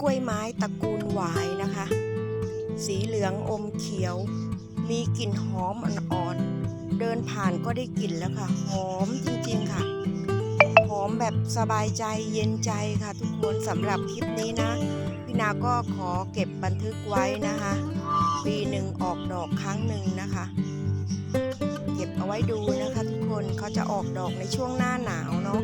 กล้วยไม้ตระกูลหวายนะคะ สีเหลืองอมเขียว มีกลิ่นหอมอ่อนๆ เดินผ่านก็ได้กลิ่นแล้วค่ะ หอมจริงๆค่ะ หอมแบบสบายใจเย็นใจค่ะ ทุกคนสำหรับคลิปนี้นะ พี่นาก็ขอเก็บบันทึกไว้นะคะ ปีหนึ่งออกดอกครั้งหนึ่งนะคะ เก็บเอาไว้ดูนะคะทุกคนเขาจะออกดอกในช่วงหน้าหนาวเนาะ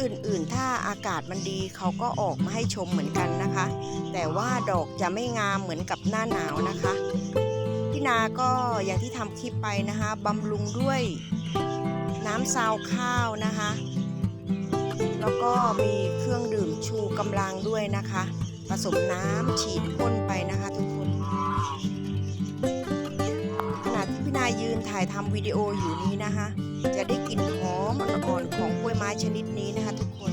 อื่นๆ ถ้าอากาศมันดีเขาก็ออกมาให้ชมเหมือนกันนะคะ แต่ว่าดอกจะไม่งามเหมือนกับหน้าหนาวนะคะพี่นาก็อย่างที่ทำคลิปไปนะคะบำรุงด้วยน้ำซาวข้าวนะคะ แล้วก็มีเครื่องดื่มชูกำลังด้วยนะคะ ผสมน้ำฉีดพ่นไปนะคะทุกคนขณะที่พี่นายืนถ่ายทำวิดีโออยู่นี้นะคะ จะได้กลิ่นหอมอ่อนๆของกล้วยไม้ชนิดนี้นะคะ ทุกคน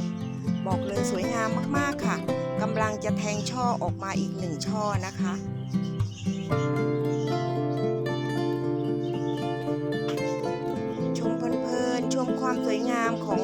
บอกเลยสวยงามมากๆค่ะกำลังจะแทงช่อออกมาอีกหนึ่งช่อนะคะชมเพลินๆชมความสวยงามของ